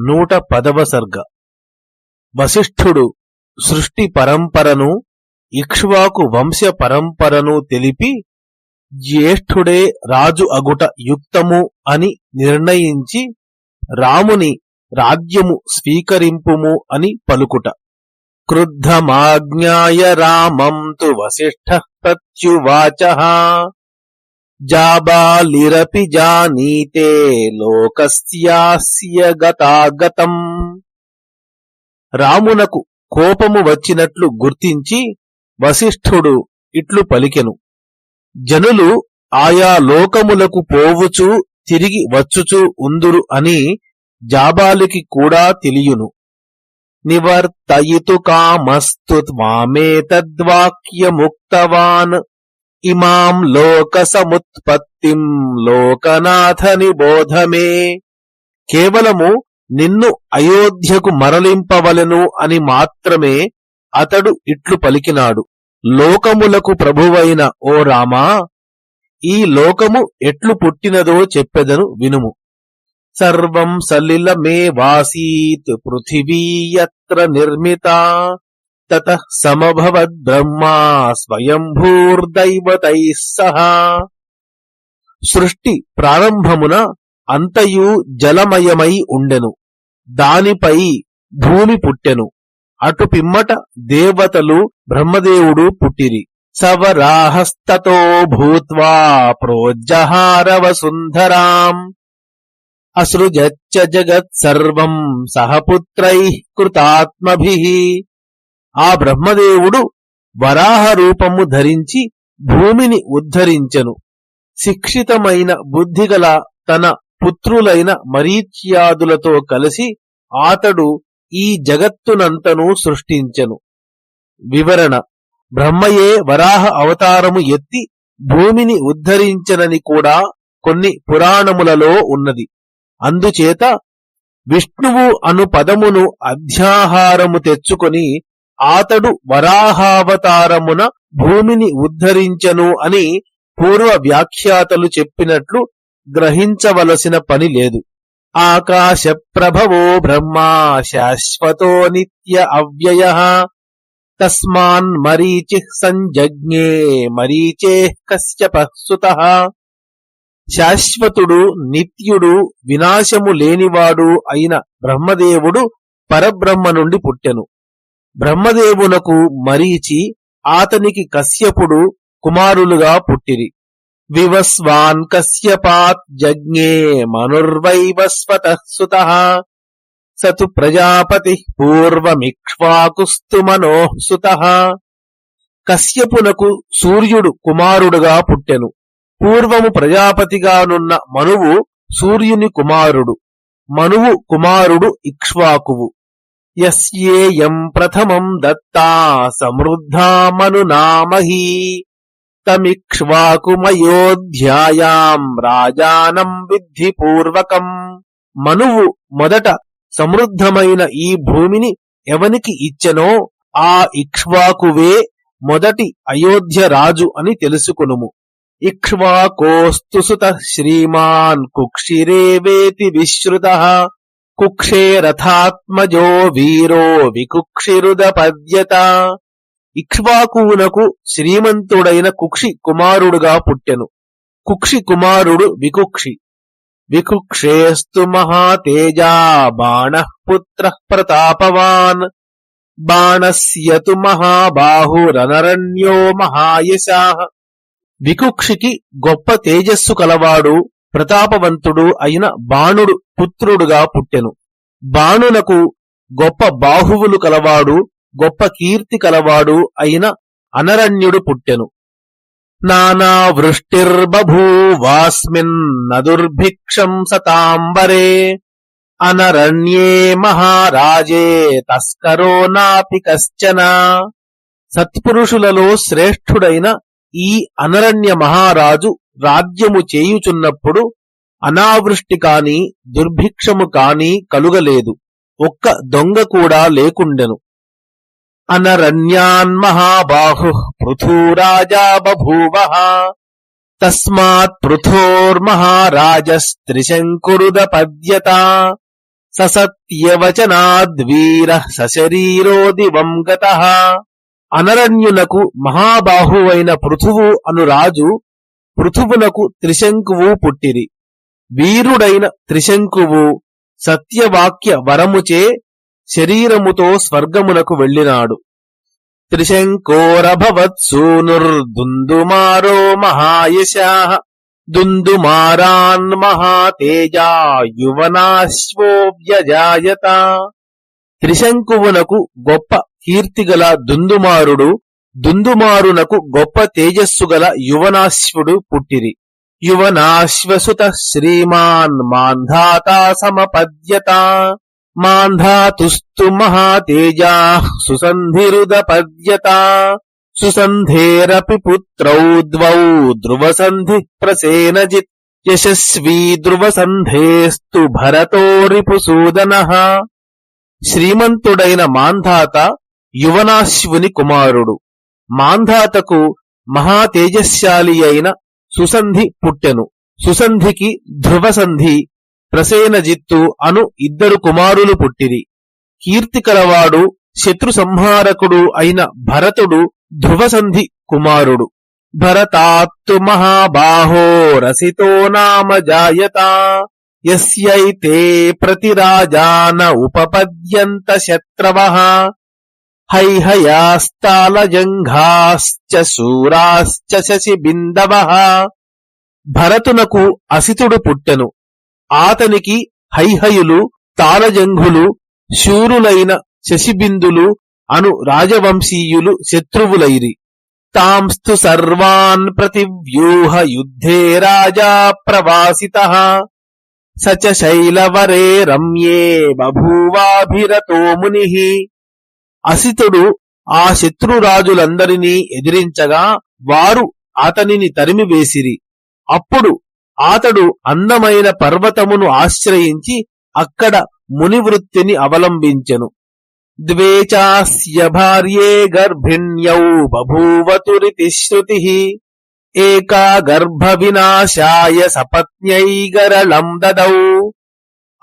నూట పదవ సర్గ. వశిష్ఠుడు సృష్టి పరంపరను ఇక్ష్వాకు వంశ పరంపరను తెలిపి జ్యేష్ఠుడే రాజు అగుట యుక్తము అని నిర్ణయించి రాముని రాజ్యము స్వీకరింపుము అని పలుకుట. క్రుద్ధమాజ్ఞాయ రామం తు వశిష్ఠ ప్రత్యువాచ జాబాలిరపి జానీతే లోకస్యాస్య గతాగతం. రామునకు కోపము వచ్చినట్లు గుర్తించి వశిష్ఠుడు ఇట్లు పలికెను. జనులు ఆయా లోకములకు పోవుచు తిరిగి వచ్చుచు ఉందురు అని జాబాలికి కూడా తెలియును. నివర్తయితు కామస్తు మామేతద్వాక్యముక్తవాన్ ఇమాం లోక సముత్పత్తిం లోకనాథ నిబోధమే కేవలము నిన్ను అయోధ్యకు మరలింపవలను అని మాత్రమే అతడు ఇట్లు పలికినాడు. లోకములకు ప్రభువైన ఓ రామా ఈ లోకము ఎట్లు పుట్టినదో చెప్పెదను వినుము. సర్వం సలిలమే వాసీత్ పృథివీయత్ర నిర్మిత. తత సమభవద్ బ్రహ్మా స్వయంభూర్దైవతై సృష్టి ప్రారంభమున అంతయు జలమయమై ఉండెను। దానిపై భూమి పుట్టెను। అటు పిమ్మట దేవతలు బ్రహ్మదేవుడు పుట్టిరి। సవరాహస్తతో భూత్వా ప్రోజ్జహారవసుంధరాం। అసృజచ్చ జగత్సర్వం సహపుత్రై కృతాత్మభి। ఆ బ్రహ్మదేవుడు వరాహ రూపము ధరించి భూమిని ఉద్ధరించెను. శిక్షితమైన బుద్ధిగల తన పుత్రులైన మరీచ్యాదులతో కలిసి ఆతడు ఈ జగత్తునంతను సృష్టించెను. వివరణ బ్రహ్మయే వరాహ అవతారము ఎత్తి భూమిని ఉద్ధరించనని కూడా కొన్ని పురాణములలో ఉన్నది. అందుచేత విష్ణువు అను పదమును అధ్యాహారము తెచ్చుకొని ఆతడు వరాహావతారమున భూమిని ఉద్ధరించను అని పూర్వ వ్యాఖ్యాతలు చెప్పినట్లు గ్రహించవలసిన పని లేదు. ఆకాశ ప్రభవో బ్రహ్మా శాశ్వతో నిత్య అవ్యయ. తస్మాన్ మరీచి సంజజ్ఞే మరీచే కశ్యప శాశ్వతుడు నిత్యుడు వినాశము లేనివాడు అయిన బ్రహ్మదేవుడు పరబ్రహ్మ నుండి పుట్టెను. బ్రహ్మదేవునకు మరీచి ఆతనికి కశ్యపుడు కుమారులుగా పుట్టిరి. వివస్వాన్ కశ్యపాత్ జజ్ఞే మనుర్వైవస్వత సుత సతు ప్రజాపతి పూర్వమిక్ష్వాకుస్తు మనోఃసుత కశ్యపునకు సూర్యుడు కుమారుడుగా పుట్టెను. పూర్వము ప్రజాపతిగానున్న మనువు సూర్యుని కుమారుడు. మనువు కుమారుడు ఇక్ష్వాకువు. యస్యేయం ప్రథమం దత్తా సమృద్ధా మనునామహీ తమిక్ష్వాకుమయోధ్యాయాం రాజానం విద్ధి పూర్వకం. మనువు మొదట సమృద్ధమైన ఈ భూమిని ఎవనికి ఇచ్చెనో ఆ ఇక్ష్వాకువే మొదటి అయోధ్య రాజు అని తెలుసుకునుము. ఇక్ష్వాకోస్తు శ్రీమాన్ కుక్షిరేవేతి విశ్రుత. కుక్షే రథాత్మజో వీరో వికుక్షిరుదపద్యత ఇక్ష్వాకువునకు శ్రీమంతుడైన కుక్షి కుమారుడుగా పుట్టెను. కుక్షి కుమారుడు వికుక్షి. వికుక్షేస్తు మహాతేజా బాణ పుత్ర ప్రతాపవాన్. బాణస్యతు మహాబాహురనరణ్యో మహాయశా. వికుక్షికి గొప్ప తేజస్సు కలవాడు ప్రతాపవంతుడు అయిన బాణుడు పుత్రుడుగా పుట్టెను. బాణునకు గొప్ప బాహువులు కలవాడు గొప్ప కీర్తి కలవాడు అయిన అనరణ్యుడు పుట్టెను. నానావృష్టిర్బభూవాస్మిన్ నదుర్భిక్షం సతాంబరే అనరణ్యే మహారాజే తస్కరో నాపి కశ్చన. సత్పురుషులలో శ్రేష్ఠుడైన ఈ అనరణ్య మహారాజు రాజ్యము చేయుచున్నప్పుడు అనావృష్టి కాని దుర్భిక్షము కాని కలుగలేదు. ఒక్క దొంగ కూడా లేకుండెను. అనరణ్యాన్ మహాబాహు పృథూరాజా బభూవ. తస్మాత్ పృథోర్మహారాజస్త్రిశంకురుదపద్యత ససత్యవచనాద్వీర సశరీరో దివం గత. అనరణ్యునకు మహాబాహువైన పృథువు అను రాజు పృథువులకు త్రిశంకువు పుట్టిరి. వీరుడైన త్రిశంకువు సత్యవాక్య వరముచే శరీరముతో స్వర్గమునకు వెళ్ళినాడు. త్రిశంకోరభవత్సూనుర్దుందుమారో మహాయశా. దుందుమారాన్ మహాతేజా యువనాశ్వో త్రిశంకువునకు గొప్ప కీర్తిగల దుందుమారుడు దుందుమారునకు గొప్ప తేజస్సు గల యువనాశ్వుడు పుట్టిరి. యువనాశ్వసుత శ్రీమాన్ మాంధాతా సమపద్యత. మాంధాతుస్తు మహాతేజా సుసంధిరుదపద్యత. సుసంధేరపి పుత్రౌ ద్వౌ ధ్రువసంధి ప్రసేనజిత్. యశస్వీ ధ్రువసంధేస్తు భరతో రిపుసూదన శ్రీమంతుడైన మాంధాత యువనాశ్వుని కుమారుడు. మాంధాతకు మహాతేజశాలి అయిన సుసంధి పుట్టెను. సుసంధికి ధ్రువసంధి ప్రసేనజిత్తు అను ఇద్దరు కుమారులు పుట్టిరి. కీర్తికలవాడు శత్రు సంహారకుడు అయిన భరతుడు ధ్రువసంధి కుమారుడు. భరతాత్తు మహాబాహో రసితో నామ జాయత. యస్యైతే ప్రతిరాజాన ఉపపద్యంత శత్రవ. హైహయాస్తాలజంఘాశ్చ శూరాశ్చ శశిబిందవ భరతునకు అసితుడు పుట్టెను. ఆతనికి హైహయులు తాళజంఘులు శూరులైన శశిబిందులు అను రాజవంశీయులు శత్రువులైరి. తాంస్తు సర్వాన్ ప్రతివ్యూహ యుద్ధే రాజా ప్రవాసిత. సచ శైలవరే రమ్యే బభూవాభిరతో ముని అసితుడు ఆ శత్రురాజులందరినీ ఎదిరించగా వారు అతనిని తరిమివేసిరి. అప్పుడు అతడు అందమైన పర్వతమును ఆశ్రయించి అక్కడ మునివృత్తిని అవలంబించెను. ద్వేచాస్య భార్యే గర్భిణ్యౌ బభూవతురితి శృతి. ఏకా గర్భ వినాశాయ సపత్న్యైగరళం దదౌ.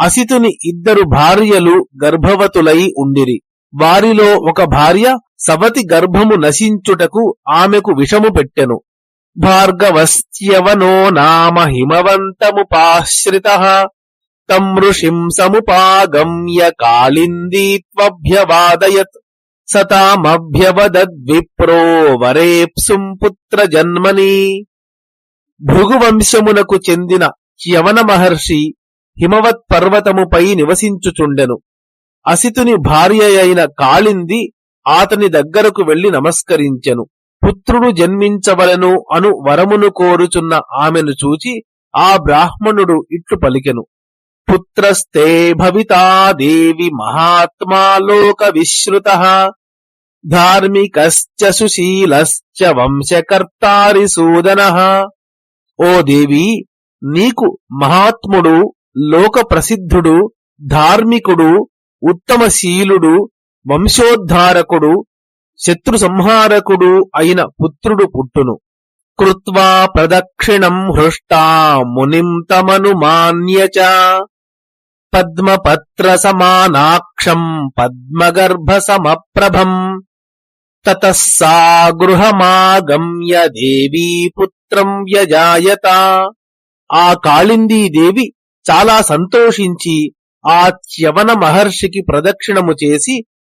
అసితుని ఇద్దరు భార్యలు గర్భవతులై ఉండిరి. వారిలో ఒక భార్య సవతి గర్భము నశించుటకు ఆమెకు విషము పెట్టెను. భార్గవస్త్యవనో నామ హిమవంతముపాశ్రిత తం ఋషిం సముపాగమ్య కాళిందీత్వభ్యవాదయత్. సతామభ్యవదద్విప్రో వరేప్సుం పుత్ర జన్మని. భృగువంశమునకు చెందిన యవన మహర్షి హిమవత్ పర్వతముపై నివసించుచుండెను. అసితుని భార్య అయిన కాళింది ఆతని దగ్గరకు వెళ్ళి నమస్కరించెను. పుత్రుడు జన్మించవలను అను వరమును కోరుచున్న ఆమెను చూచి ఆ బ్రాహ్మణుడు ఇట్లు పలికెను. పుత్రస్తే భవితా దేవి మహాత్మా లోక విశ్రుత. ధార్మికశ్చ సుశీలశ్చ వంశకర్తారి సూదన. ఓ దేవి నీకు మహాత్ముడు లోక ప్రసిద్ధుడు ధార్మికుడు ఉత్తమశీలుడు వంశోద్ధారకుడు శత్రు సంహారకుడు అయిన పుత్రుడు పుట్టును. కృత్వా ప్రదక్షిణం హృష్టా మునిం తమనుమాన్యచ పద్మపత్ర సమానాక్షం పద్మగర్భ సమప్రభం. తతస్సా గృహమాగమ్య దేవీ పుత్రం వ్యజాయత. ఆ కాళిందీదేవి చాలా సంతోషించి ఆ చ్యవన మహర్షికి ప్రదక్షిణము చేసి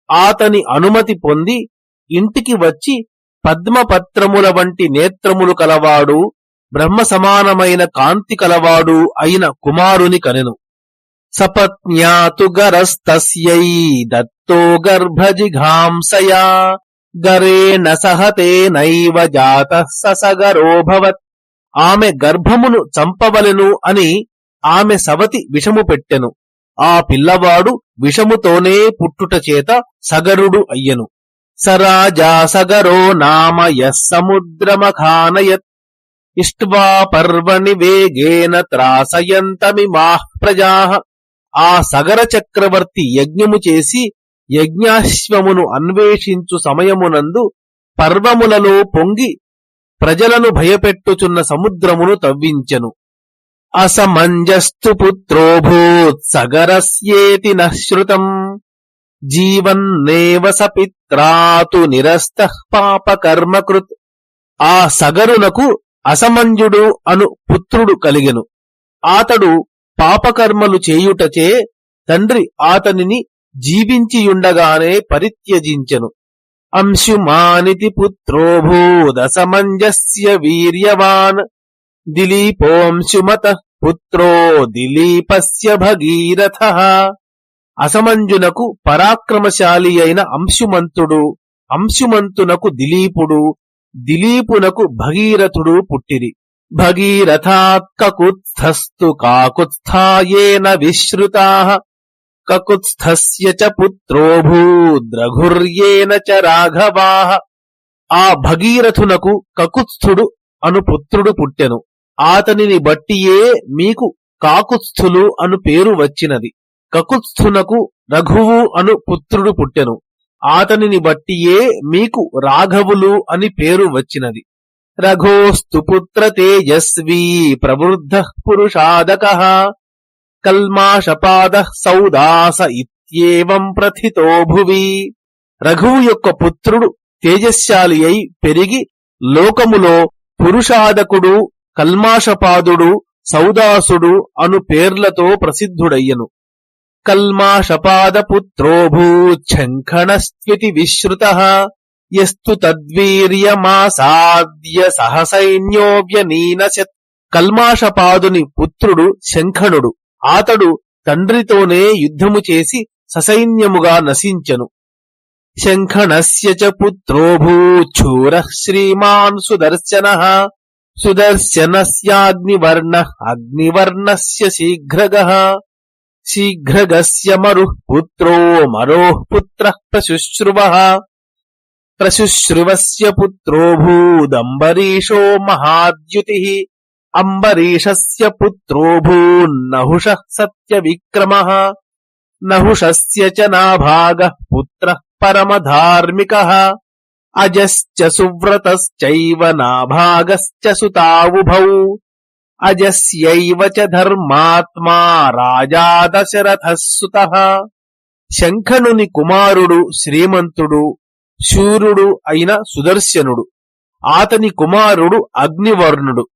ఆతని అనుమతి పొంది ఇంటికి వచ్చి పద్మపత్రముల వంటి నేత్రములు కలవాడు బ్రహ్మ సమానమైన కాంతి కలవాడు అయిన కుమారుని కనెను. సపత్న్యాతు గరస్తస్యై దత్తో గర్భజిఘాంసయా గరేణ సహతే నైవ జాత ససగరోభవత్ ఆమె గర్భమును చంపవలెను అని ఆమె సవతి విషము పెట్టెను. ఆ పిల్లవాడు విషముతోనే పుట్టుట చేత సగరుడు అయ్యను. సరాజా సగరో నామ సముద్రమఖానయత్ ఇష్ట్వా పర్వణి వేగేన త్రాసయంతమిమాః ప్రజా. ఆ సగర చక్రవర్తి యజ్ఞము చేసి యజ్ఞాశ్వమును అన్వేషించు సమయమునందు పర్వములలో పొంగి ప్రజలను భయపెట్టుచున్న సముద్రమును తవ్వించెను. అసమంజస్తు పుత్రోభూత్ సగరస్యేతి నశ్రుతం. జీవన్నేవ స పిత్రాతు నిరస్త పాపకర్మకృత్. ఆ సగరునకు అసమంజుడు అను పుత్రుడు కలిగెను. ఆతడు పాపకర్మలు చేయుటచే తండ్రి ఆతనిని జీవించియుండగానే పరిత్యజించెను. అంశుమానితి పుత్రోభూదసమంజస్య వీర్యవాన్. దిలీపోంశుమత పుత్రో దిలీపస్య భగీరథ. అసమంజునకు పరాక్రమశాలి అయిన అంశుమంతుడు అంశుమంతునకు దిలీపుడు దిలీపునకు భగీరథుడు పుట్టిరి. భగీరథాత్కకుత్స్థస్తు కాకుత్స్థాయేన విశ్రుతా. కకుత్స్థస్య చ పుత్రోభూద్రఘుర్యేన చ రాఘవా. ఆ భగీరథునకు కకుత్స్థుడు అను పుత్రుడు పుట్టెను. ఆతనిని బట్టియే మీకు కాకుత్స్థులు అను పేరు వచ్చినది. కకుత్స్థునకు రఘువు అను పుత్రుడు పుట్టెను. ఆతనిని బట్టియే మీకు రాఘవులు అని పేరు వచ్చినది. రఘోస్తు పుత్ర తేజస్వీ ప్రవృద్ధ పురుషాదక. కల్మాషపాద సౌదాస ఇత్యేవం ప్రథితో భువి. రఘువు యొక్క పుత్రుడు తేజశాలి అయి పెరిగి లోకములో పురుషాదకుడు కల్మాషపాదుడు సౌదాసుడు అను పేర్లతో ప్రసిద్ధుడయ్యను. కల్మాషపాదపుత్రోభూఖణస్వితి విశ్రుత ఎస్తు తద్వీర్యమాసాద్య సహసైన్యోవ్యనీనశత్ కల్మాషపాదుని పుత్రుడు శంఖణుడు. ఆతడు తండ్రితోనే యుద్ధము చేసి ససైన్యముగా నశించెను. శంఖణస్య చ పుత్రోభూఛూర శ్రీమాన్ సుదర్శన సుదర్శనస్యాగ్నివర్ణ అగ్నివర్ణస్య శీఘ్రగ శీఘ్రగస్య మరుః పుత్రో మరోః పుత్ర ప్రశుశ్రువ ప్రశుశ్రువస్య పుత్రోభూదంబరీషో మహాద్యుతి అంబరీషస్య పుత్రోభూన్నహుష సత్యవిక్రమ నహుషస్య చ నాభాగ పుత్ర పరమధార్మిక అజశ్చ సువ్రతశ్చైవ నాభాగశ్చ సుతావుభౌ. అజస్యైవ చ ధర్మాత్మా రాజా దశరథः శంఖనుని కుమారుడు శ్రీమంతుడు శూరుడు అయిన సుదర్శనుడు. ఆతని కుమారుడు అగ్నివర్ణుడు.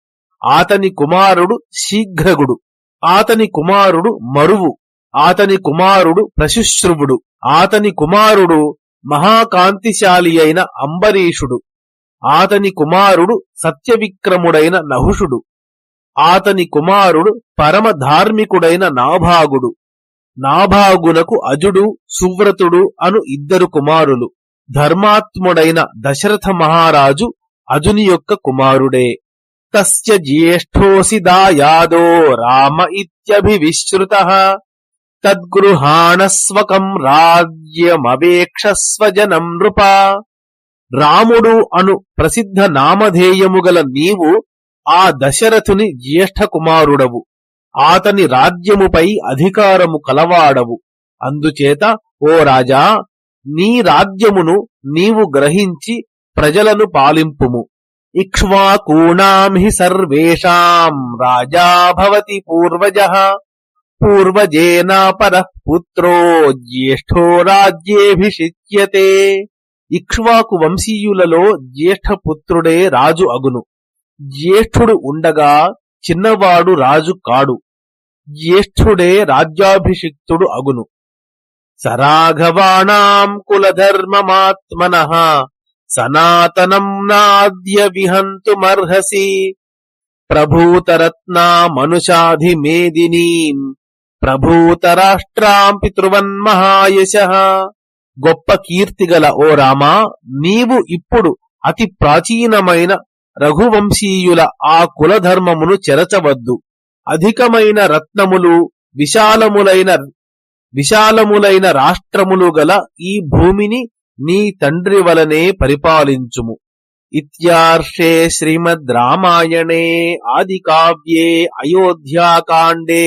ఆతని కుమారుడు శీఘ్రగుడు. ఆతని కుమారుడు మరువు. ఆతని కుమారుడు ప్రశుశ్రువుడు. ఆతని కుమారుడు మహాకాంతిశాలి అయిన అంబరీషుడు ఆతని కుమారుడు సత్యవిక్రముడైన నహుషుడు ఆతని కుమారుడు పరమ ధార్మికుడైన నాభాగుడు నాభాగునకు అజుడు సువ్రతుడు అను ఇద్దరు కుమారులు ధర్మాత్ముడైన దశరథ మహారాజు అజుని యొక్క కుమారుడే. తస్య జ్యేష్ఠోసి దాయాదో రామ ఇత్యభివిశ్రుత. తద్గృహాణస్వకం రాజ్యమవేక్షస్వజనం నృప. రాముడు అను ప్రసిద్ధ నామధేయము గల నీవు ఆ దశరథుని జ్యేష్ఠ కుమారుడవు ఆతని రాజ్యముపై అధికారము కలవాడవు. అందుచేత ఓ రాజా నీ రాజ్యమును నీవు గ్రహించి ప్రజలను పాలింపుము. ఇక్ష్వాకూణాం హి సర్వేషాం రాజా భవతి పూర్వజ. పూర్వజేనాపర పుత్రో జ్యేష్ఠో రాజ్యేభిషిచ్యతే ఇక్ష్వాకు వంశీయులలో జ్యేష్ఠ పుత్రుడే రాజు అగును జ్యేష్ఠుడు ఉండగా చిన్నవాడు రాజు కాడు। జ్యేష్ఠుడే రాజ్యాభిషిక్తుడు అగును। సరాఘవాణాం కులధర్మమాత్మన సనాతనం నాద్య విహంతుమర్హసి। ప్రభూతరత్నా ప్రభూతరత్నామనుషాధిమేదినీం ప్రభూతరాష్ట్రాం పితృవన్మహాయశ. గొప్ప కీర్తిగల ఓ రామా నీవు ఇప్పుడు అతి ప్రాచీనమైన రఘువంశీయుల ఆ కులధర్మమును చెరచవద్దు. అధికమైన రత్నములు విశాలములైన విశాలములైన రాష్ట్రములు గల ఈ భూమిని నీ తండ్రి వలనే పరిపాలించుము. ఇత్యార్షే శ్రీమద్ రామాయణే ఆది కావ్యే అయోధ్యాకాండే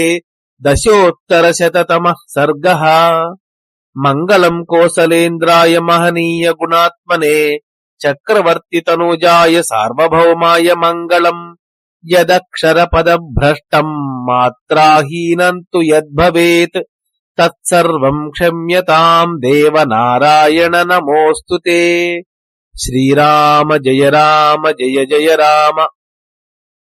దశోత్తరశతతమः సర్గः मङ्गलम् कोसलेन्द्राय महनीय गुणात्मने चक्रवर्तितनुजाय सार्वभौमाय मङ्गलम् यदक्षरपदभ्रष्टम् मात्राहीनम् तु यद्भवेत् तत्सर्वम् क्षम्यताम् देवनारायण नमोऽस्तु ते श्रीराम जय राम जय जय राम